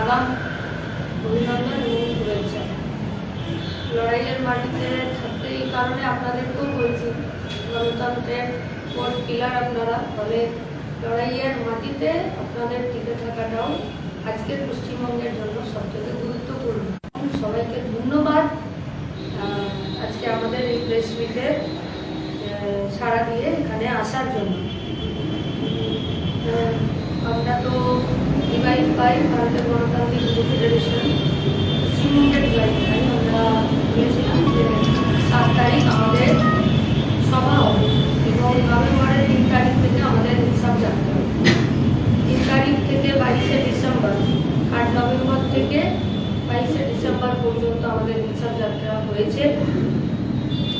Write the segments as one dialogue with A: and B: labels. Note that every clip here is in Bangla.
A: আগাম অভিনন্দন এবং শুভেচ্ছা। লড়াইয়ের মাটিতে থাকতে এই কারণে আপনাদেরকেও বলছি, গণতন্ত্রের কোর পিলার আপনারা ফলে লড়াইয়ের মাটিতে আপনাদের টিকে থাকাটাও আজকের পশ্চিমবঙ্গের জন্য সবথেকে গুরুত্বপূর্ণ। সবাইকে ধন্যবাদ। আজকে আমাদের এই প্রেস মিটে সাড়া দিয়ে এখানে আসার জন্য। আমরা তো ডিভাইড বাই ভারতের গণতান্ত্রিক যুব ফেডারেশন পশ্চিমবঙ্গের ডিভাইড বাই আমরা বলেছিলাম যে সাত তারিখ আমাদের সভা হবে এবং নভেম্বরের তিন তারিখ থেকে আমাদের হিসাব জানতে হবে তিন তারিখ থেকে বাইশে ডিসেম্বর আট নভেম্বর থেকে বাইশে ডিসেম্বর পর্যন্ত আমাদের হিসাব যাত্রা হয়েছে।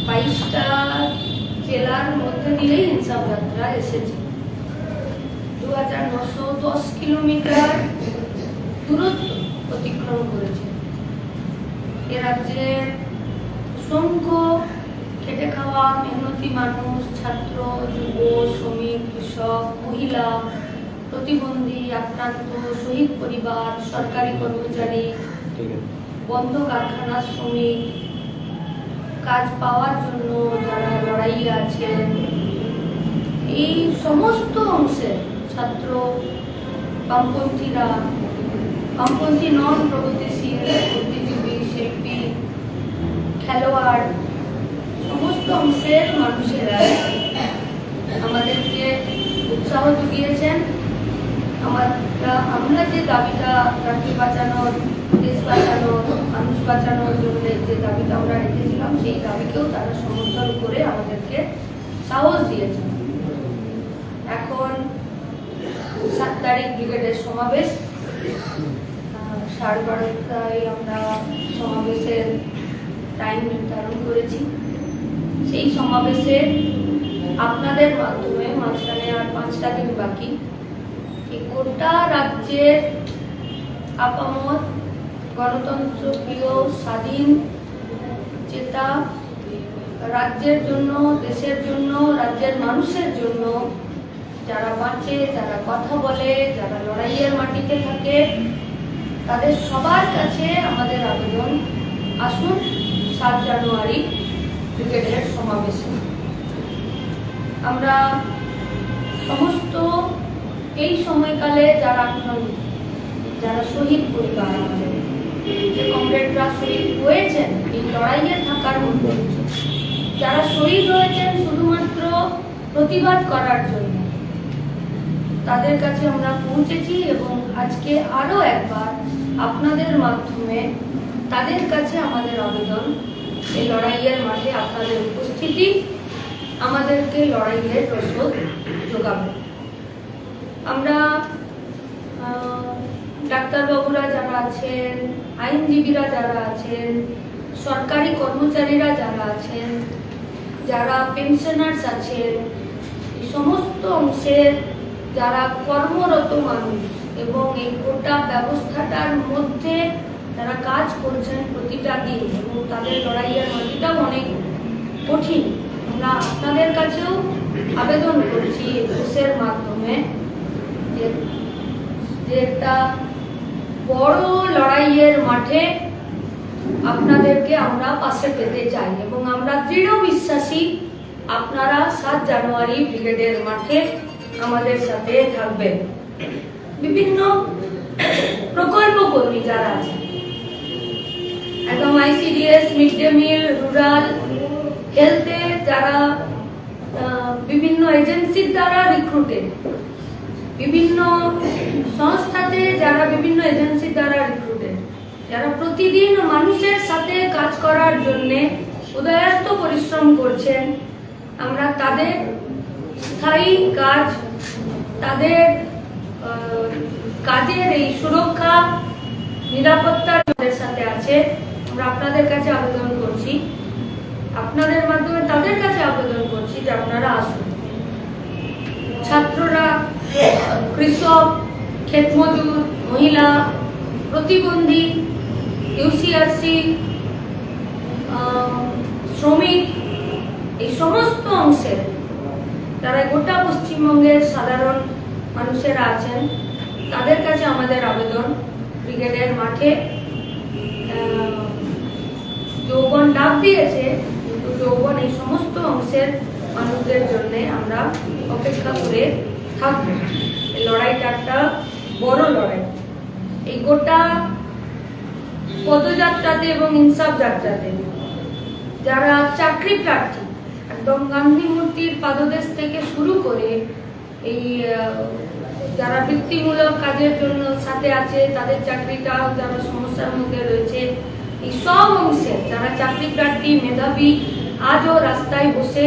A: বাইশটা জেলার মধ্যে দিয়েই হিসাব যাত্রা এসেছে। হাজার নশো দশ কিলোমিটার দূরত্ব অতিক্রম করেছে। এ রাজ্যের অসংখ্য খেটে খাওয়া মেহনতি মানুষ ছাত্র যুব শ্রমিক কৃষক মহিলা প্রতিবন্ধী আক্রান্ত শহীদ পরিবার সরকারি কর্মচারী বন্ধ কারখানার শ্রমিক কাজ পাওয়ার জন্য যারা লড়াই আছেন এই সমস্ত অংশের ছাত্র, বামপন্থীরা, বামপন্থী নন প্রগতিশীল বুদ্ধিজীবী, শিল্পী, খেলোয়াড়, সমস্ত অংশের মানুষেরা আমাদেরকে উৎসাহ জুগিয়েছেন আমরা আমরা যে দাবিটা রাজ্য বাঁচানোর, দেশ বাঁচানোর, মানুষ বাঁচানোর জন্য যে দাবিটা আমরা রেখেছিলাম, সেই দাবিকেও তারা সমর্থন করে আমাদেরকে সাহস দিয়েছেন। এখন সাত তারিখ ব্রিগেডের সমাবেশ। সাড়ে বারোটায় আমরা সমাবেশের টাইম নির্ধারণ করেছি। সেই সমাবেশে আপনাদের মাধ্যমে মাঝখানে আর পাঁচটা দিন বাকি। গোটা রাজ্যের আপামত গণতন্ত্র প্রিয়, স্বাধীন চেতা রাজ্যের জন্য, দেশের জন্য, রাজ্যের মানুষের জন্য যারা বাঁচে, যারা কথা বলে, যারা লড়াইয়ের মাটিতে থাকে, তাদের সবার কাছে আমাদের আবেদন, আসুন, সাত জানুয়ারি ক্রিকেটের সমাবেশে। আমরা সমস্ত এই সময়কালে যারা যারা শহীদ পরিবার আমাদের, যে কমরেডরা শহীদ হয়েছেন, এই লড়াইয়ে থাকার মধ্যে যারা শহীদ হয়েছেন শুধুমাত্র প্রতিবাদ করার জন্য তাদের কাছে আমরা পৌঁছেছি এবং আজকে আরও একবার আপনাদের মাধ্যমে তাদের কাছে আমাদের আবেদন। এই লড়াইয়ের মাঠে আপনাদের উপস্থিতি, আমাদেরকে লড়াইয়ের রসদ যোগাবে। আমরা ডাক্তারবাবুরা যারা আছেন, আইনজীবীরা যারা আছেন, সরকারি কর্মচারীরা যারা আছেন, যারা পেনশনার্স আছেন সমস্ত অংশের যারা কর্মরত মানুষ এবং এই গোটা ব্যবস্থাটার মধ্যে তারা কাজ করছেন প্রতিটা দিন এবং তাদের লড়াইয়ের মাটিটাও অনেক কঠিন, আমরা আপনাদের কাছেও আবেদন করছি একুশের মাধ্যমে যে একটা বড় লড়াইয়ের মাঠে আপনাদেরকে আমরা পাশে পেতে চাই এবং আমরা দৃঢ় বিশ্বাসী আপনারা সাত জানুয়ারি ব্রিগেডের মাঠে আমাদের সাথে থাকবেন। বিভিন্ন প্রকল্প কর্মী যারা আছেন। একদম ICDS mid day meal rural হেলথে যারা বিভিন্ন এজেন্সির দ্বারা রিক্রুটেড বিভিন্ন সংস্থাতে যারা বিভিন্ন এজেন্সির দ্বারা রিক্রুটেড যারা প্রতিদিন মানুষের সাথে কাজ করার জন্যে উদয়াস্ত পরিশ্রম করছেন। আমরা তাদের স্থায়ী কাজ তাদের কাজের এই সুরক্ষা, নিরাপত্তা আমাদের সাথে আছে। আমরা আপনাদের কাছে আবেদন করছি। আপনাদের মাধ্যমে তাদের কাছে আবেদন করছি যে আপনারা আসুন। ছাত্ররা, কৃষক, ক্ষেতমজুর, মহিলা, প্রতিবন্ধী ইউসিআরসি শ্রমিক, এই সমস্ত অংশের যারা গোটা পশ্চিমবঙ্গের সাধারণ মানুষেরা আছেন, তাদের কাছে আমাদের আবেদন। ব্রিগেডের মাঠে যৌবন ডাক দিয়েছে, কিন্তু যৌবন এই সমস্ত অংশের মানুষদের জন্য আমরা অপেক্ষা করে থাকব। লড়াইটা একটা বড় লড়াই। এই গোটা পদযাত্রাতে এবং ইনসাফ যাত্রাতে যারা চাকরি প্রার্থী, একদম গান্ধী মূর্তির পাদদেশ থেকে শুরু করে এই যারা বৃত্তিমূলক কাজের জন্য সাথে আছে, তাদের চাকরিটা যারা সমস্যার মধ্যে রয়েছে। এই সব অংশে যারা চাকরি প্রার্থী, মেধাবী, আজও রাস্তায় বসে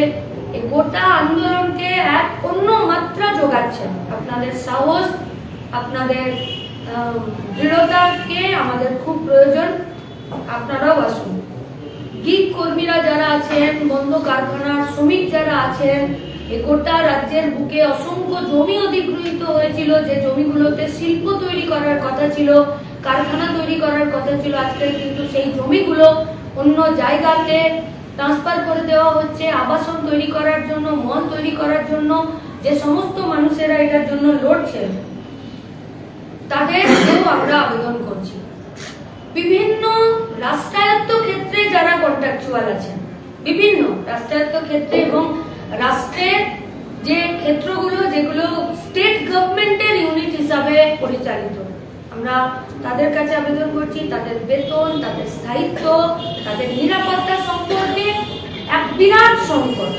A: এই গোটা আন্দোলনকে এক অন্য মাত্রা যোগাচ্ছেন। আপনাদের সাহস, আপনাদের দৃঢ়তাকে আমাদের খুব প্রয়োজন। আপনারাও আসুন। গিগ কর্মীরা যারা আছেন, বন্ধ কারখানার শ্রমিক যারা আছেন গোটা রাজ্যের বুকে অসংখ্য জমি অধিগৃহীত হয়েছিল। যে জমিগুলোতে শিল্প তৈরি করার কথা ছিল, কারখানা তৈরি করার কথা ছিল, আজকে কিন্তু সেই জমিগুলো অন্য জায়গাতে ট্রান্সফার করে দেওয়া হচ্ছে, আবাসন তৈরি করার জন্য, মল তৈরি করার জন্য, যে সমস্ত মানুষেরা এটার জন্য লড়ছেন তাদেরকেও আমরা আবেদন করছি। বিভিন্ন রাষ্ট্রায়ত্ত ক্ষেত্রে যারা কন্ট্রাকচুয়াল আছেন, বিভিন্ন রাষ্ট্রায়ত্ত ক্ষেত্রে এবং রাষ্ট্রের যে ক্ষেত্রগুলো যেগুলো স্টেট গভর্নমেন্টের ইউনিট হিসাবে পরিচালিত। আমরা তাদের কাছে আবেদন করছি, তাদের বেতন, তাদের স্থায়িত্ব, তাদের নিরাপত্তা সম্পর্কে এক বিরাট সংকট।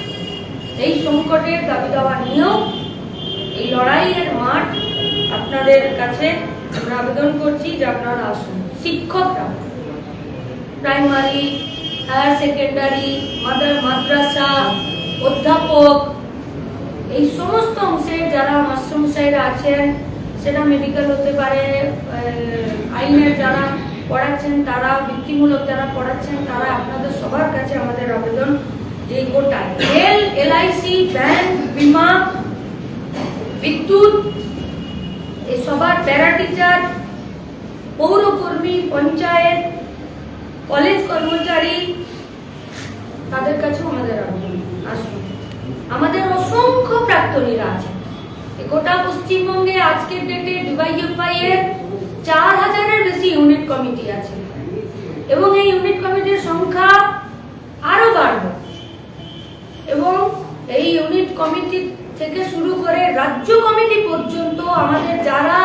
A: এই সংকটের দাবি দাওয়া নিয়েও এই লড়াইয়ের মাঠ আপনাদের কাছে আমরা আবেদন করছি যে আপনারা আসুন। শিক্ষকরা প্রাইমারি হায়ার সেকেন্ডারি মাদার মাদ্রাসা অধ্যাপক, এই সমস্ত অংশে যারা মাস্টারমশাইরা আছেন, সেটা মেডিকেল হতে পারে আইনের যারা পড়াচ্ছেন, তারা বৃত্তিমূলক যারা পড়াচ্ছেন, তারা আপনাদের সবার কাছে আমাদের আবেদন যে গোটা রেল এলআইসি ব্যাংক, বিমা, বিদ্যুৎ এই সবার প্যারা টিচার পৌরকর্মী, পঞ্চায়েত, কলেজ কর্মচারী, তাদের কাছেও আমাদের আবেদন। আসুন। আমাদের অসংখ্য প্রাক্তনীরা আছে গোটা পশ্চিমবঙ্গে আজকের ডেটে ডিওয়াইএফআই এর চার হাজারের বেশি ইউনিট কমিটি আছে। এবং এই ইউনিট কমিটির সংখ্যা আরও বাড়বে। এবং এই ইউনিট কমিটি থেকে শুরু করে রাজ্য কমিটি পর্যন্ত আমাদের যারা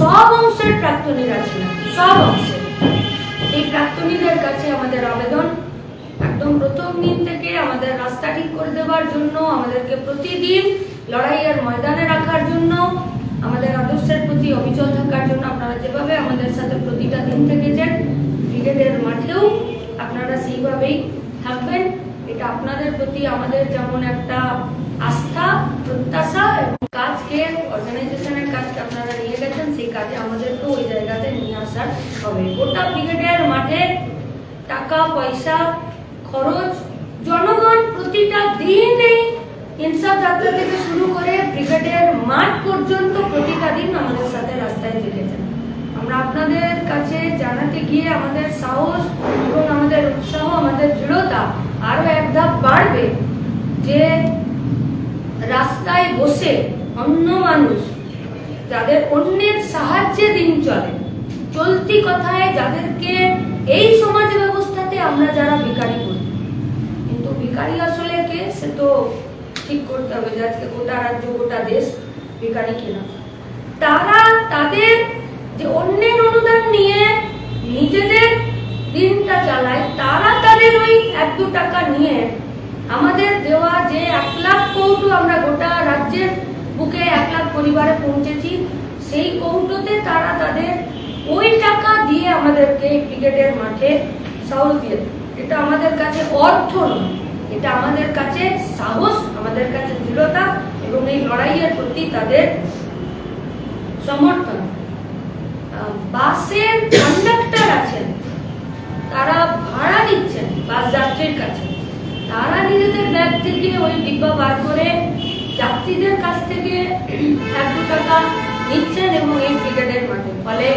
A: সব অংশের প্রাক্তনীরা ছিলেন, সব অংশের এই প্রাক্তনীদের কাছে আমাদের আবেদন। প্রথম দিন থেকে আমাদের রাস্তা ঠিক করে দেওয়ার জন্য, আমাদেরকে প্রতিদিন লড়াইয়ের ময়দানে রাখার জন্য, আমাদের আদর্শের প্রতি অবিচল থাকার জন্য আপনারা যেভাবে আমাদের সাথে প্রতিটা দিন থেকেছেন, ব্রিগেডের মাঠেও আপনারা সেইভাবেই থাকবেন। এটা আপনাদের প্রতি আমাদের যেমন একটা আস্থা, প্রত্যাশা এবং কাজকে অর্গানাইজেশনের কাজকে আপনারা নিয়ে গেছেন, সেই কাজে আমাদেরকেও ওই জায়গাতে নিয়ে আসার হবে। গোটা ব্রিগেডের মাঠে টাকা, পয়সা খরচ জনগণ প্রতিটা দিন ইনসাফ যাত্রা থেকে শুরু করে ব্রিগেডের মাঠ পর্যন্ত প্রতিটা দিন আমাদের সাথে রাস্তায় থেকেছেন। আমরা আপনাদের কাছে জানাতে গিয়ে আমাদের সাহস এবং আমাদের উৎসাহ, আমাদের দৃঢ়তা আরও এক ধাপ বাড়বে যে রাস্তায় বসে অন্য মানুষ যাদের অন্যের সাহায্যে দিন চলে, চলতি কথায় যাদেরকে এই সমাজ ব্যবস্থাতে আমরা যারা ভিখারি করি কিন্তু ভিখারি আসলে কে সে তো ঠিক করতে হবে যে গোটা রাজ্য, গোটা দেশ ভিখারি কিনা। তারা তাদের যে অন্যের অনুদান নিয়ে নিজেদের দিনটা চালায়, তারা তাদের ওই এক দু টাকা নিয়ে আমাদের দেওয়া যে এক লাখ কৌটো আমরা গোটা রাজ্যের বুকে এক লাখ পরিবারে পৌঁছেছি, সেই কৌটোতে তারা তাদের ওই টাকা দিয়ে আমাদেরকে ক্রিকেটের মাঠে সাহস দিয়ে এটা আমাদের কাছে অর্থ নয়। এটা আমাদের কাছে সাহস, আমাদের কাছে দৃঢ়তা এবং এই লড়াইয়ের প্রতি তাদের সমর্থন। বাসের কন্ডাক্টর আছেন, তারা ভাড়া নিচ্ছেন বাস যাত্রীর কাছে। তারা নিজেদের ব্যাগ থেকে ওই ডিব্বা বার করে যাত্রীদের কাছ থেকে এক দু টাকা নিচ্ছেন এবং এই ব্রিগেডের মাঠে। ফলে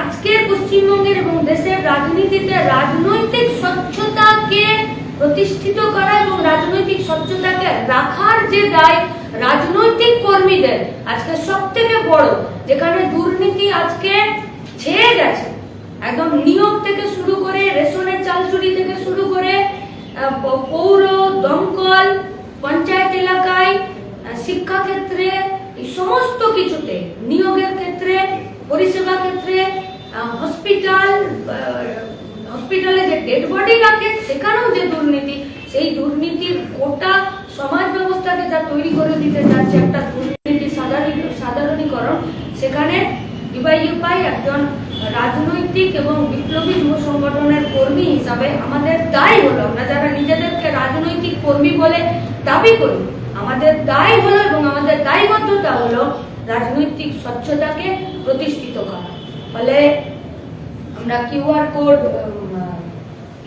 A: আজকের পশ্চিমবঙ্গের এবং দেশের রাজনীতিতে রাজনৈতিক স্বচ্ছতাকে প্রতিষ্ঠিত করা এবং রাজনৈতিক স্বচ্ছতাকে রাখার যে দায় রাজনৈতিক কর্মীদের আজকে সব থেকে বড় যেখানে দুর্নীতি আজকে ছেয়ে গেছে। একদম নিয়োগ থেকে শুরু করে রেশনের চাল চুরি থেকে শুরু করে পৌর দমকল পঞ্চায়েত এলাকায় আহ, শিক্ষা ক্ষেত্রে এই সমস্ত কিছুতে নিয়োগের ক্ষেত্রে পরিষেবা ক্ষেত্রে হসপিটাল হসপিটালে যে ডেড বডি রাখে, সেখানেও যে দুর্নীতি, সেই দুর্নীতির গোটা সমাজ ব্যবস্থাকে যা তৈরি করে দিতে যাচ্ছে একটা দুর্নীতি সাধারণ, সাধারণীকরণ, সেখানে ডিওয়াইএফআই একজন রাজনৈতিক এবং বিপ্লবী যুব সংগঠনের কর্মী হিসাবে আমাদের দায় হলো। আমরা যারা নিজেদেরকে রাজনৈতিক কর্মী বলে দাবি করি, আমাদের দায় হলো এবং আমাদের দায়বদ্ধতা হলো রাজনৈতিক স্বচ্ছতাকে প্রতিষ্ঠিত করা। ফলে আমরা কিউআর কোড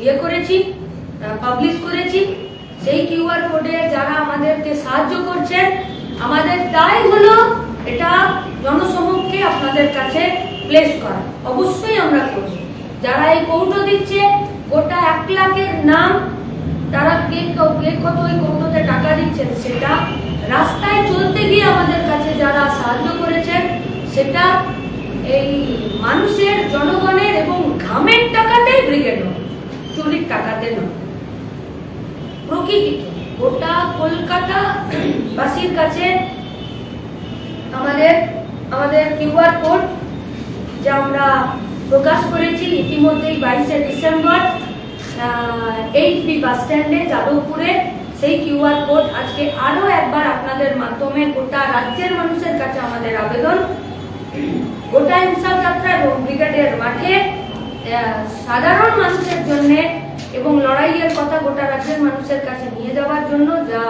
A: ইয়ে করেছি পাবলিশ করেছি। সেই কিউআর কোডে যারা আমাদেরকে সাহায্য করছেন, আমাদের তাই হলো এটা জনসমক্ষে আপনাদের কাছে প্লেস করা। অবশ্যই আমরা করব। যারা এই কৌটো দিচ্ছে, গোটা এক লাখের নাম, তারা কে ক- কত ওই কৌটোতে টাকা দিচ্ছেন, সেটা রাস্তায় চলতে গিয়ে আমাদের কাছে যারা সাহায্য করেছেন, সেটা এই মানুষের জনগণের এবং ঘামের টাকাতেই ব্রিগেড হয় চুরির টাকাতে নয়। প্রকৃতিতে গোটা কলকাতা বাসীর কাছে আমাদের আমাদের কিউআর কোড যা আমরা প্রকাশ করেছি ইতিমধ্যেই বাইশে ডিসেম্বর এইট বি বাস স্ট্যান্ডে, যাদবপুরে। সেই কিউআর কোড আজকে আরও একবার আপনাদের মাধ্যমে গোটা রাজ্যের মানুষের কাছে আমাদের আবেদন। গোটা ইনসাফ যাত্রা এবং ব্রিগেডের মাঠে সাধারণ মানুষের জন্য এবং লড়াইয়ের কথা গোটা রাজ্যের মানুষের কাছে নিয়ে যাওয়ার জন্য যা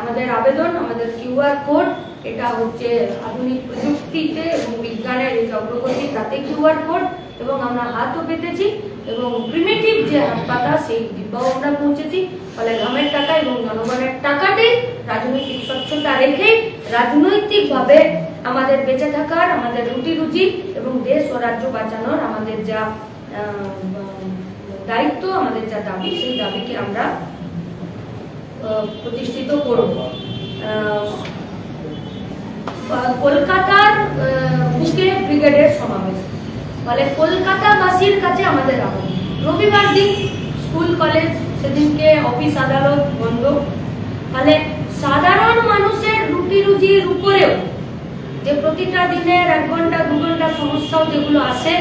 A: আমাদের আবেদন, আমাদের কিউআর কোড, এটা হচ্ছে আধুনিক প্রযুক্তিতে এবং বিজ্ঞানের যে অগ্রগতি তাতে কিউআর কোড এবং আমরা হাতও পেতেছি এবং প্রিমেটিভ যে হাত পাতা সেই ডিব্বাও আমরা পৌঁছেছি। ফলে গ্রামের টাকা এবং জনগণের টাকাতেই রাজনৈতিক স্বচ্ছতা রেখে রাজনৈতিকভাবে আমাদের বেঁচে থাকার, আমাদের রুটি রুজি এবং দেশ ও রাজ্য বাঁচানোর আমাদের যা দায়িত্ব, আমাদের যা দাবি, সেই দাবিকে আমরা প্রতিষ্ঠিত করব। কলকাতার বুকে ব্রিগেডের সমাবেশ। ফলে কলকাতাবাসীর কাছে আমাদের আবেদন রবিবার দিন স্কুল, কলেজ, সেদিনকে অফিস, আদালত বন্ধ। ফলে সাধারণ মানুষের রুটি রুজির উপরেও যে প্রতিটা দিনের এক ঘণ্টা, দু ঘণ্টা সমস্যাও যেগুলো আসে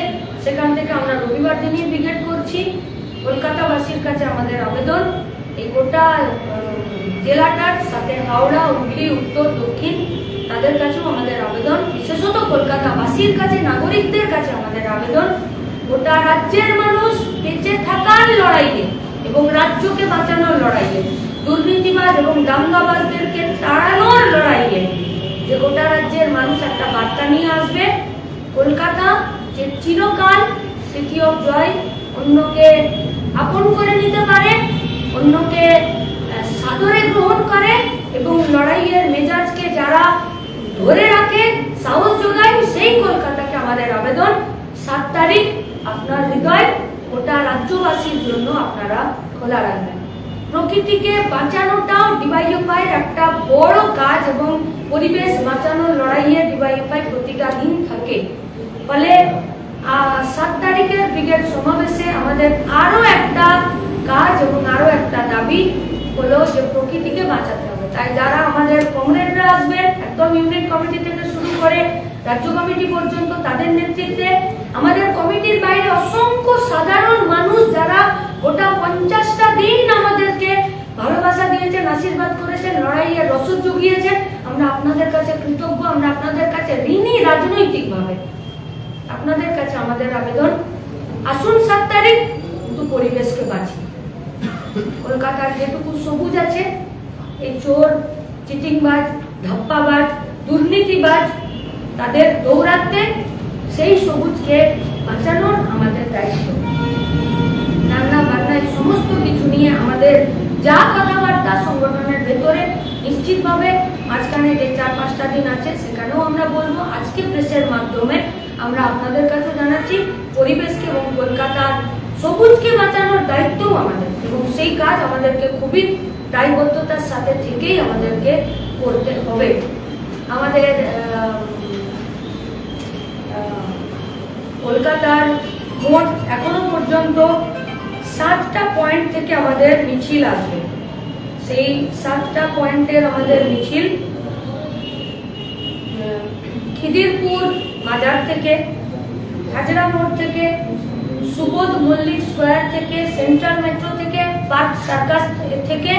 A: সেখান থেকে আমরা রবিবার দিনই ব্রিগেড করছি। কলকাতাবাসীর কাছে আমাদের আবেদন। এই গোটা জেলাটার সাথে হাওড়া, হুগলি, উত্তর, দক্ষিণ, তাদের কাছেও আমাদের আবেদন। বিশেষত কলকাতাবাসীর কাছে, নাগরিকদের কাছে আমাদের আবেদন। গোটা রাজ্যের মানুষ বেঁচে থাকার লড়াইয়ে এবং রাজ্যকে বাঁচানোর লড়াইয়ে, দুর্নীতিবাজ এবং দাঙ্গাবাজদেরকে তাড়ানোর লড়াইয়ে যে গোটা রাজ্যের মানুষ একটা বার্তা নিয়ে আসবে। কলকাতা যে চিরকাল স্মৃতি অফ জয় অন্যকে আপন করে নিতে পারে, অন্যকে সাদরে গ্রহণ করে এবং লড়াইয়ের মেজাজকে যারা ধরে রাখে, সাহস যোগায়, সেই কলকাতাকে আমাদের আবেদন। সাত তারিখ, আপনার হৃদয় গোটা রাজ্যবাসীর জন্য আপনারা খোলা রাখবেন। প্রকৃতিকে বাঁচানোটাও ডিওয়াইএফআইয়ের একটা বড় কাজ এবং পরিবেশ বাঁচানোর লড়াইয়ে ডিওয়াইএফআই প্রতিটা দিন থাকে। ফলে সাত তারিখের ব্রিগেড সমাবেশে আমাদের আরও একটা কাজ এবং আরও একটা দাবি হলো যে প্রকৃতিকে বাঁচাতে হবে। তাই যারা আমাদের কমরেডরা আসবেন একদম ইউনিট কমিটি থেকে শুরু করে রাজ্য কমিটি পর্যন্ত তাদের নেতৃত্বে আমাদের কমিটির বাইরে অসংখ্য সাধারণ মানুষ যারা গোটা পঞ্চাশটা দিন আমাদেরকে ভালোবাসা দিয়েছেন, আশীর্বাদ করেছেন লড়াইয়ের রসদ জুগিয়েছেন। আমরা আপনাদের কাছে কৃতজ্ঞ, আমরা আপনাদের কাছে ঋণী রাজনৈতিকভাবে। আপনাদের কাছে আমাদের আবেদন। আসুন সাত তারিখ কিন্তু পরিবেশকে বাঁচি কলকাতার যেটুকু সবুজ আছে, এই চোর, চিটিংবাজ, ধাপ্পাবাজ, দুর্নীতিবাজ, তাদের দৌড়াতে সেই সবুজকে বাঁচানোর আমাদের দায়িত্ব। এই সমস্ত কিছু নিয়ে আমাদের যা কথাবার্তা সংগঠনের ভেতরে নিশ্চিতভাবে মাঝখানে যে চার পাঁচটা দিন আছে, সেখানেও আমরা বলব। আজকে প্রেসের মাধ্যমে আমরা আপনাদের কাছে জানাচ্ছি, পরিবেশকে এবং কলকাতার সবুজকে বাঁচানোর দায়িত্বও আমাদের। এবং সেই কাজ আমাদেরকে খুবই দায়বদ্ধতার সাথে থেকেই আমাদেরকে করতে হবে। আমাদের কলকাতার মোট এখনও পর্যন্ত সাতটা পয়েন্ট থেকে আমাদের মিছিল আসবে। সেই সাতটা পয়েন্টের আমাদের মিছিল খিদিরপুর বাজার থেকে হাজরা মোড় থেকে, সুবোধ মল্লিক স্কোয়ার থেকে সেন্ট্রাল মেট্রো থেকে, পার্ক সার্কাস থেকে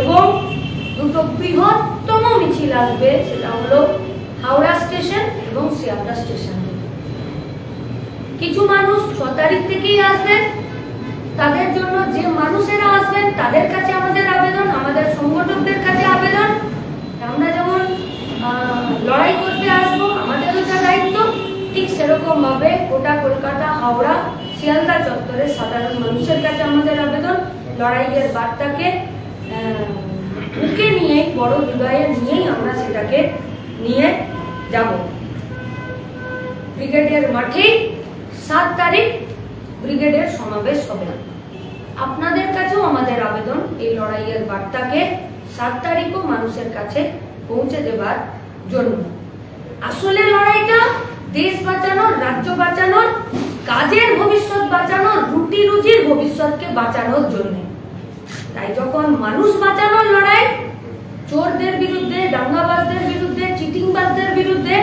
A: এবং দুটো বৃহত্তম মিছিল আসবে, সেটা হলো হাওড়া স্টেশন এবং শিয়ালদা স্টেশন। কিছু মানুষ ছ তারিখ থেকেই আসবেন তাদের জন্য যে মানুষেরা আসবেন, তাদের কাছে আমাদের আবেদন, আমাদের সংগঠকদের কাছে আবেদন। আমরা যেমন লড়াই করতে আসব আমাদেরও যা দায়িত্ব, ঠিক সেরকম ভাবে গোটা কলকাতা, হাওড়া, শিয়ালদা চত্বরে সাধারণ মানুষের কাছে আমাদের আবেদন। লড়াইয়ের বার্তাকে বুকে নিয়ে, বড় হৃদয়ে নিয়েই আমরা সেটাকে নিয়ে যাব। ক্রিকেটের মাঠেই সাত তারিখ ব্রিগেডের সমাবেশ হবে। না আপনাদের কাছেও আমাদের আবেদন। এই লড়াইয়ের বার্তাকে সাত তারিখও মানুষের কাছে পৌঁছে দেবার জন্য। আসলে লড়াইটা দেশ বাঁচানোর, রাজ্য বাঁচানোর, কাজের ভবিষ্যৎ বাঁচানোর, রুটি রুজির ভবিষ্যৎকে বাঁচানোর জন্য। তাই যখন মানুষ বাঁচানোর লড়াই, চোরদের বিরুদ্ধে, দাঙ্গাবাজদের বিরুদ্ধে, চিটিংবাজদের বিরুদ্ধে,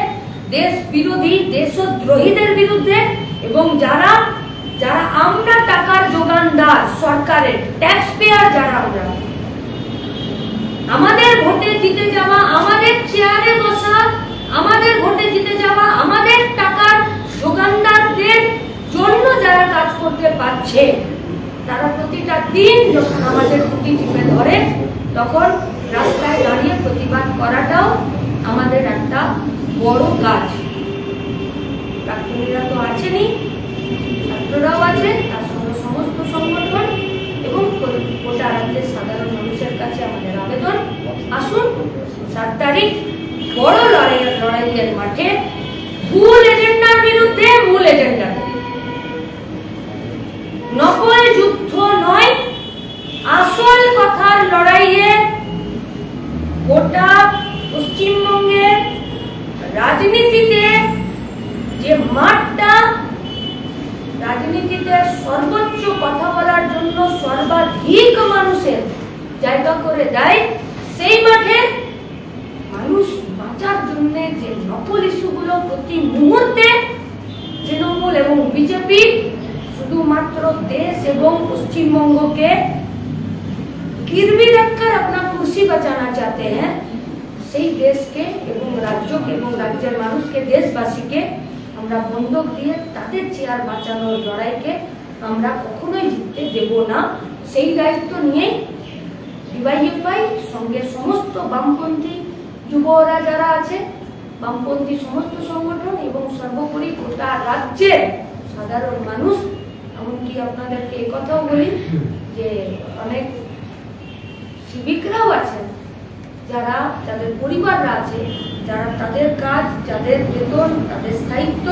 A: দেশ বিরোধী, দেশদ্রোহীদের বিরুদ্ধে, এবং যারা যারা আমরা টাকার যোগানদার সরকারের ট্যাক্স পেয়ার যারা আমরা, আমাদের ভোটে জিতে যাওয়া, আমাদের চেয়ারে বসা, আমাদের ভোটে জিতে যাওয়া, আমাদের টাকার যোগানদারদের জন্য যারা কাজ করতে পারছে, তারা প্রতিটা দিন যখন আমাদের টুটি টিপে ধরে, তখন রাস্তায় দাঁড়িয়ে প্রতিবাদ করাটাও আমাদের একটা বড় কাজ। প্রাক্তনীরা তো আছেনই। ছাত্ররাও আছে, তার সঙ্গে সমস্ত সংগঠন এবং গোটা রাজ্যের সাধারণ মানুষের কাছে আমাদের আবেদন। আসুন সাত তারিখ বড় লড়াই, লড়াইয়ের মাঠে ভুল এজেন্ডার বিরুদ্ধে মূল এজেন্ডার নকল যুদ্ধ নয়, আসল কথার লড়াইয়ে গোটা পশ্চিমবঙ্গের রাজনীতিতে যে মাঠটা রাজনীতিতে সর্বোচ্চ কথা বলার জন্য সর্বাধিক মানুষের জায়গা করে দেয় সেই মাঠে মানুষ বাঁচার জন্য যে নকল ইস্যুগুলো প্রতি মুহূর্তে তৃণমূল এবং বিজেপি শুধুমাত্র দেশ এবং পশ্চিমবঙ্গকে गिरवी रखकर अपना कुर्सी बचाना चाहते हैं সেই দেশকে এবং রাজ্যকে এবং রাজ্যের মানুষকে দেশবাসীকে আমরা বন্ধক দিয়ে তাদের চেয়ার বাঁচানোর লড়াইকে আমরা কখনোই জিততে দেব না সেই দায়িত্ব নিয়ে ডিওয়াইএফআই সঙ্গে সমস্ত বামপন্থী যুবরা যারা আছে, বামপন্থী সমস্ত সংগঠন এবং সর্বোপরি গোটা রাজ্যের সাধারণ মানুষ, এমনকি আপনাদেরকে কথাও বলি যে অনেক সিভিকরাও আছেন, যারা যাদের পরিবাররা আছে, যারা তাদের কাজ, যাদের বেতন, তাদের স্থায়িত্ব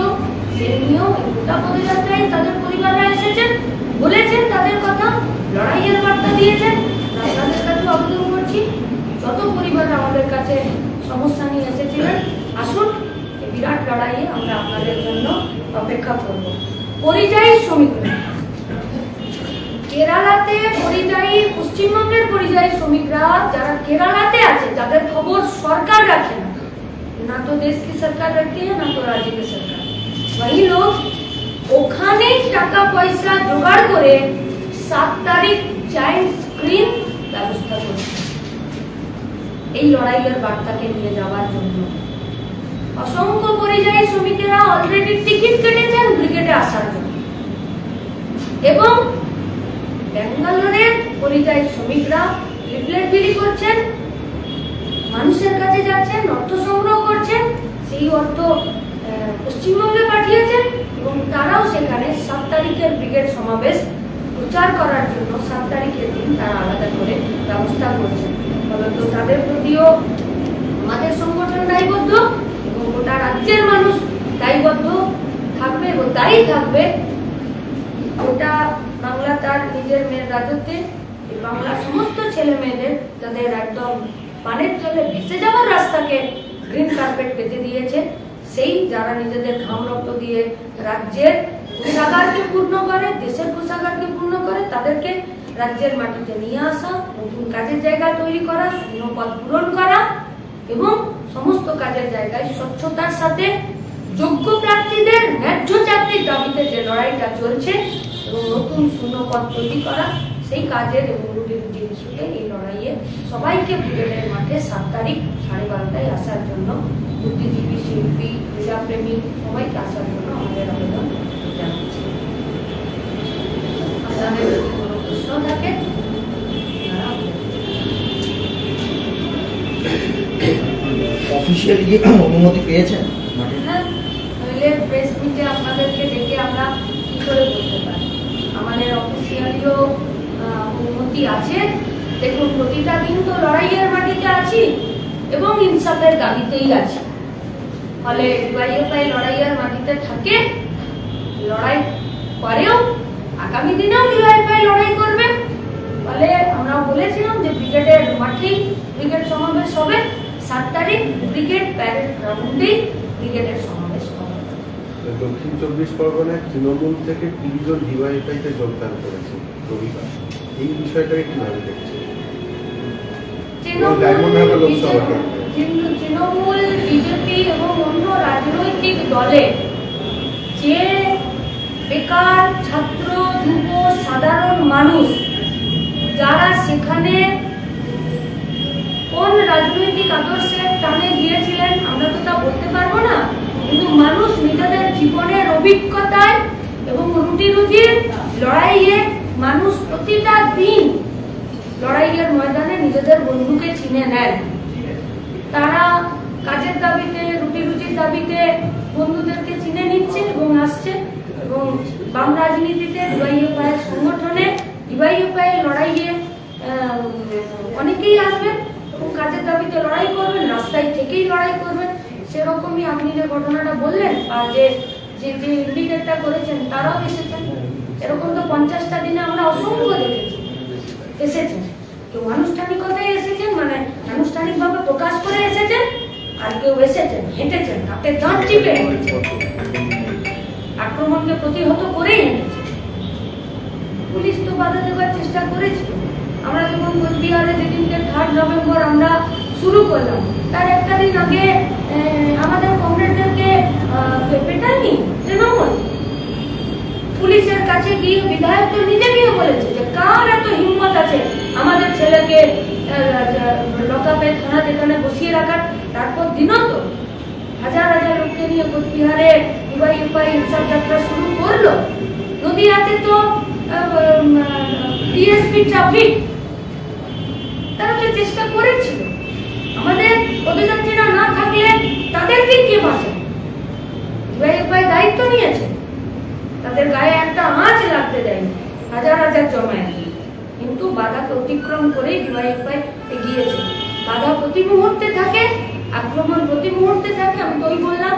A: সে নিয়েও গোটা পদযাত্রায় তাদের পরিবাররা এসেছেন, বলেছেন তাদের কথা, লড়াইয়ের বার্তা দিয়েছেন তাদের যত পরিবার আমাদের কাছে সমস্যা নিয়ে এসেছিলেন, আসুন বিরাট লড়াইয়ে আমরা আপনাদের জন্য অপেক্ষা করব। পরিযায়ী শ্রমিকরা। কেরালাতে পরিযায়ী, পশ্চিমবঙ্গের পরিযায়ী শ্রমিকরা যারা কেরালাতে আছে, যাদের খবর সরকার রাখে না না তো দেশ কি সরকার রাখে, না তো রাজ্য কি সরকার। वही লোক ওখানে টাকা পয়সা জোগাড় করে সাত তারিখ চাইল্ড স্ক্রিন ব্যবস্থা করে এই লড়াইয়ের বার্তাকে নিয়ে যাওয়ার জন্য। অসংখ্য পরিযায়ী শ্রমিকেরা অলরেডি টিকিট কেটেছেন ব্রিগেডে আসার জন্য। এবং ব্যাঙ্গালোরের পরিযায়ী শ্রমিকরা লিফলেট বিলি করছেন, মানুষের কাছে যাচ্ছেন, অর্থ সংগ্রহ করছেন, সেই অর্থ পশ্চিমবঙ্গে পাঠিয়েছেন এবং তারাও সেখানে সাত তারিখের ব্রিগেড সমাবেশ প্রচার করার জন্য সাত তারিখের দিন তারা আলাদা করে ব্যবস্থা করছেন। ফলত তাদের প্রতিও আমাদের সংগঠন দায়বদ্ধ এবং গোটা রাজ্যের মানুষ দায়বদ্ধ থাকবে এবং দায়ী থাকবে। গোটা বাংলা তার নিজের মেয়ের রাজত্বে বাংলার সমস্ত ছেলে মেয়েদের যাদের একদম পানের জলে ভেসে যাওয়ার রাস্তাকে গ্রিন কার্পেট পেতে দিয়েছে। সেই যারা নিজেদের ঘাম রক্ত দিয়ে রাজ্যের কোষাগারকে পূর্ণ করে, দেশের কোষাগারকে পূর্ণ করে, তাদেরকে রাজ্যের মাটিতে নিয়ে আসা, নতুন কাজের জায়গা তৈরি করা, শূন্যপদ পূরণ করা এবং সমস্ত কাজের জায়গায় স্বচ্ছতার সাথে যোগ্য প্রার্থীদের ন্যায্য চাকরির দাবিতে যে লড়াইটা চলছে এবং নতুন শূন্যপদ তৈরি করা, সেই কাজের এবং রুটির জিনিসকে এই লড়াইয়ে সবাইকে ব্রিগেডের মাঠে সাত তারিখ সাড়ে বারোটায় আসার জন্য বুদ্ধিজীবী, শিল্পী ক্রীড়াপ্রেমী সবাইকে আসার জন্য আমাদের আবেদন জানাচ্ছি। প্রশ্ন থাকে
B: অফিসিয়ালি কি অনুমতি পেয়েছেন?
A: হ্যাঁ নইলে প্রেস মিটে আপনাদেরকে ডেকে আমরা কি করে বলতে পারি? আমাদের অফিসিয়ালিও অনুমতি আছে। দেখুন প্রতিটা দিন তো লড়াইয়ের মাটিতে আছি এবং ইনসাফের দাবিতেই আছি। ফলে ডিওয়াইএফআই লড়াইয়ের মাটিতে থাকে। লড়াই করেও আগামী দিনেও ডিওয়াইএফআই লড়াই করবে। ফলে আমরা বলেছিলাম যে ব্রিগেডের মাঠেই ব্রিগেড সমাবেশ হবে। সাত তারিখ ব্রিগেড প্যারেড গ্রাউন্ডেই ব্রিগেডের সমাবেশ হবে।
C: দক্ষিণ চব্বিশ পরগনায় তৃণমূল থেকে কুড়ি জন ডিওয়াইফাইতে যোগদান করেছে রবিবার। এই বিষয়টাকে কীভাবে দেখছে?
A: তৃণমূল বিজেপি এবং অন্য রাজনৈতিক দলে যে বেকার ছাত্র, যুব, সাধারণ মানুষ, যারা সেখানে কোন রাজনৈতিক আদর্শের টানে গিয়েছিলেন, আমরা তো তা বলতে পারব না। কিন্তু মানুষ নিজেদের জীবনের অভিজ্ঞতায় এবং রুটি রুজির লড়াইয়ে মানুষ প্রতিটা দিন লড়াইয়ের ময়দানে নিজেদের বন্ধুকে চিনে নেন তারা কাজের দাবিতে রুটি রুজির দাবিতে বন্ধুদেরকে চিনে নিচ্ছে এবং আসছে। এবং বাম রাজনীতিতে ডিওয়াইএফআই এর সংগঠনে ডিওয়াইএফআই এর লড়াইয়ে অনেকেই আসবেন এবং কাজের দাবিতে লড়াই করবেন, রাস্তায় থেকেই লড়াই করবেন। সেরকমই আপনি যে ঘটনাটা বললেন আর যে যে যে ইন্ডিকেটটা করেছেন, তারাও এসেছেন। এরকম তো পঞ্চাশটা দিনে আমরা অসংখ্য দেখেছি এসেছেন কেউ আনুষ্ঠানিকতায় এসেছেন মানে আনুষ্ঠানিকভাবে প্রকাশ করে এসেছেন, আর কেউ এসেছেন, হেঁটেছেন, হাতে দাঁত চিপে। আক্রমণকে প্রতিহত করেই হেঁটেছেন পুলিশ তো বাধা দেওয়ার চেষ্টা করেছিল আমরা যখন কোচবিহারে যেদিনকে থার্ড নভেম্বর আমরা শুরু করলাম তার একটা দিন আগে আমাদের কমরেডদেরকে আহ, পেটায়নি তৃণমূল। পুলিশের কাছে গিয়ে বিধায়ক তো নিজে গিয়ে বলেছে যে কার এত হিম্মত আছে আমাদের ছেলেকে লকাপে থানা যেখানে বসিয়ে রাখার? তারপর দিনও তো হাজার হাজার লোককে নিয়ে কোচবিহারে ইউআই ইউপাই ইনসাফ যাত্রা শুরু করল। নদীয়াতে তো ডিএসপি ট্রাফিক তারা তো চেষ্টা করেছিল। আমাদের পদযাত্রীরা না থাকলে তাদেরকে কে বাঁচাবে? ইউআই ইউপাই দায়িত্ব নিয়েছে। তাদের গায়ে একটা আঁচ লাগতে দেয়নি, হাজার হাজার জমায়েত। কিন্তু বাধাকে অতিক্রম করেই ডিওয়াইফাই এগিয়েছে। বাধা প্রতি মুহূর্তে থাকে আক্রমণ প্রতি মুহূর্তে থাকে, আমি তো বললাম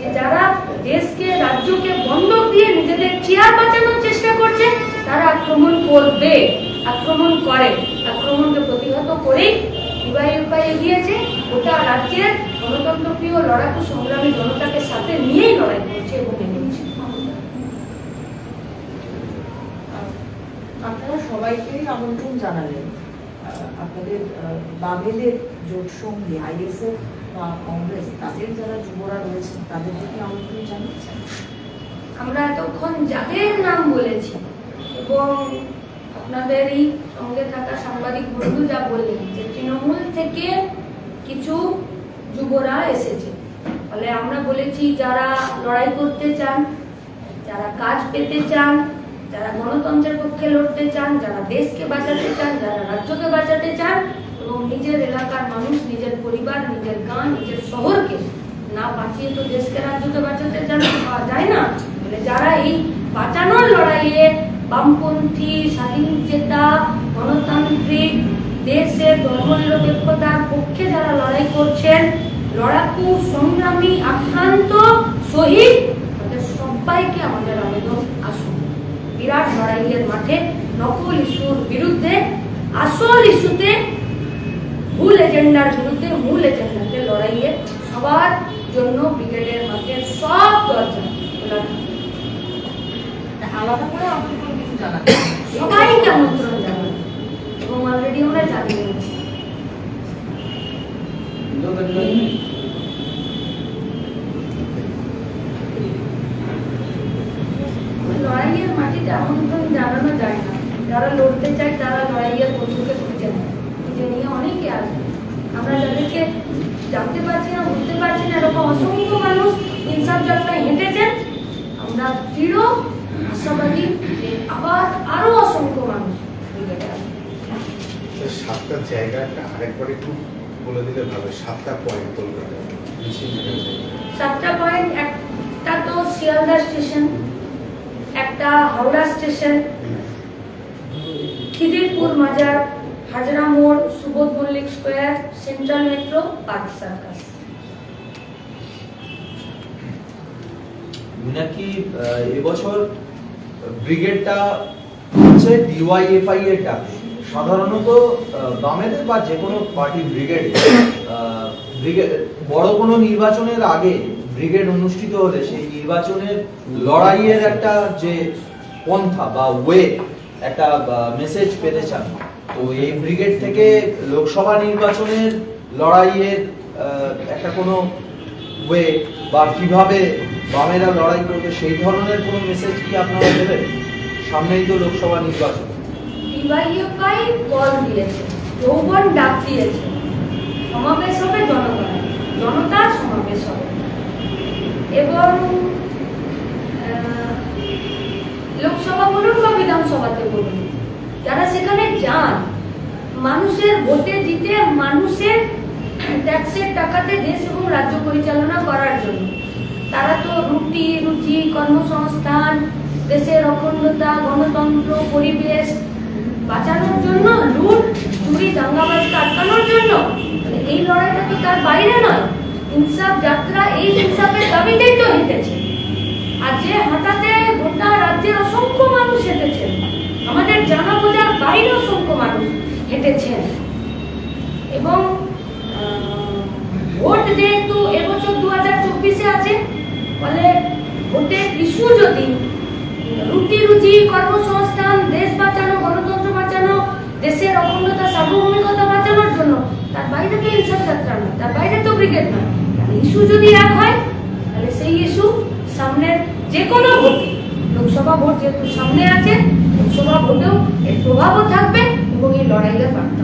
A: যে যারা দেশকে, রাজ্যকে বন্ধক দিয়ে নিজেদের চেয়ার বাঁচানোর চেষ্টা করছে, তারা আক্রমণ করবে, আক্রমণ করে। আক্রমণকে প্রতিহত করেই ডিওয়াইফাই এগিয়েছে। গোটা রাজ্যের গণতন্ত্রপ্রিয় লড়াকু, সংগ্রামী জনতাকে সাথে নিয়েই লড়াই করছে এবং এগিয়েছে
D: আপনারা সবাইকেই আমন্ত্রণ জানালেন। আপনাদের আহ, বামেদের জোট সঙ্গী আইএসএফ বা কংগ্রেস তাদের যারা যুবরা রয়েছেন তাদের কি আমন্ত্রণ জানিয়েছেন?
A: আমরা এতক্ষণ যাদের নাম বলেছি এবং আপনাদেরই সঙ্গে থাকা সাংবাদিক বন্ধু যা বললেন যে তৃণমূল থেকে কিছু যুবরা এসেছে। ফলে আমরা বলেছি যারা লড়াই করতে চান যারা কাজ পেতে চান যারা গণতন্ত্রের পক্ষে লড়তে চান, যারা দেশকে বাঁচাতে চান, যারা রাজ্যকে বাঁচাতে চান এবং নিজের এলাকার মানুষ, নিজের পরিবার, নিজের গাঁ নিজের শহরকে না বাঁচিয়ে তো দেশকে, রাজ্যকে বাঁচাতে চান যায় না। মানে যারা এই বাঁচানোর লড়াইয়ে বামপন্থী স্বাধীন চেতা গণতান্ত্রিক, দেশের ধর্মনিরপেক্ষতার পক্ষে যারা লড়াই করছেন, লড়াকু সংগ্রামী আক্রান্ত শহীদ, তাদের সবাইকে আমাদের আবেদন আসুন বিরাট লড়াইয়ের মাঠে নকল ইস্যুর বিরুদ্ধে আসল ইস্যুতে ভুল এজেন্ডার বিরুদ্ধে মূল এজেন্ডাতে লড়াইয়ে সবার জন্য ব্রিগেডের মাঠের সব দরজা খোলা
D: আলাদা করে আমন্ত্রণ কিছু জানাবেন?
A: সবাইকে আমন্ত্রণ জানানো এবং অলরেডি আমরা জানিয়ে দিচ্ছি লড়াইয়ের মাটিতে আমন্ত্রণ জানানো যায় না যারা লড়তে চায় তারা লড়াইয়ের বন্ধুকে খুঁজে নেয়। খুঁজে নিয়ে অনেকে আসে। আমরা যাদেরকে জানতে পারছি না বুঝতে পারছি না এরকম অসংখ্য মানুষ ইনসাফ যাত্রায় হেঁটেছেন আমরা দৃঢ় আশাবাদী আবার আরও অসংখ্য মানুষ
C: সাতটা জায়গাটা আরেকবার একটু বলে দিলে ভালো সাতটা পয়েন্ট কলকাতা।
A: সাতটা পয়েন্ট একটা তো শিয়ালদা স্টেশন একটা হাওড়া স্টেশন খিদিরপুর মাজার, হাজরা মোড়, Subodh Mallick square, central metro, park circus.
E: নাকি এবছর ব্রিগেডটা হচ্ছে ডিওয়াইএফআই এর ডাকে। সাধারণত বামেদের বা যে কোনো পার্টি ব্রিগেড, বড় কোনো নির্বাচনের আগে ব্রিগেড অনুষ্ঠিত হলে সেই নির্বাচনের লড়াইয়ের একটা যে পন্থা বা ওয়ে একটা মেসেজ পেতে চান তো এই ব্রিগেড থেকে লোকসভা নির্বাচনের লড়াইয়ের একটা কোনো ওয়ে বা কীভাবে বামেরা লড়াই করবে, সেই ধরনের কোনো মেসেজ কি আপনারা দেবেন? সামনেই তো লোকসভা নির্বাচন।
A: ডাক দিয়েছে। জনতার সমাবেশ হবে। এবং লোকসভা বলুন বা বিধানসভাতে বলুন, যারা সেখানে যান, মানুষের ভোটে জিতে মানুষের ট্যাক্সের টাকাতে দেশ এবং রাজ্য পরিচালনা করার জন্য। তারা তো রুটি, রুচি, কর্মসংস্থান, দেশের অখণ্ডতা, গণতন্ত্র, পরিবেশ বাঁচানোর জন্য, লুট, চুরি দাঙ্গাবাজকে আটকানোর জন্য। মানে এই লড়াইটা তো তার বাইরে নয়, ইনসাফ যাত্রা এই ইনসাফের দাবিতেই তো হেঁটেছে আর যে হাঁটাতে গোটা রাজ্যের অসংখ্য মানুষ হেঁটেছেন। আমাদের জানা বোঝার বাইরে অসংখ্য মানুষ হেঁটেছেন। এবং ভোট যেহেতু এবছর দু হাজার চব্বিশে আছে, ফলে ভোটের ইস্যু যদি রুটি রুজি কর্মসংস্থান, দেশ বাঁচানো, গণতন্ত্র বাঁচানো, দেশের অখণ্ডতা, সার্বভৌমিকতা বাঁচানোর জন্য, তার বাইরে তো ইনসাফ যাত্রা নয়, তার বাইরে তো ব্রিগেড নয়। ইস্যু যদি এক হয়, তাহলে সেই ইস্যু সামনের যে কোনো ভোটে লোকসভা ভোট যেহেতু সামনে আছে লোকসভা ভোটেও এর প্রভাবও থাকবে এবং এই লড়াইয়ের বার্তা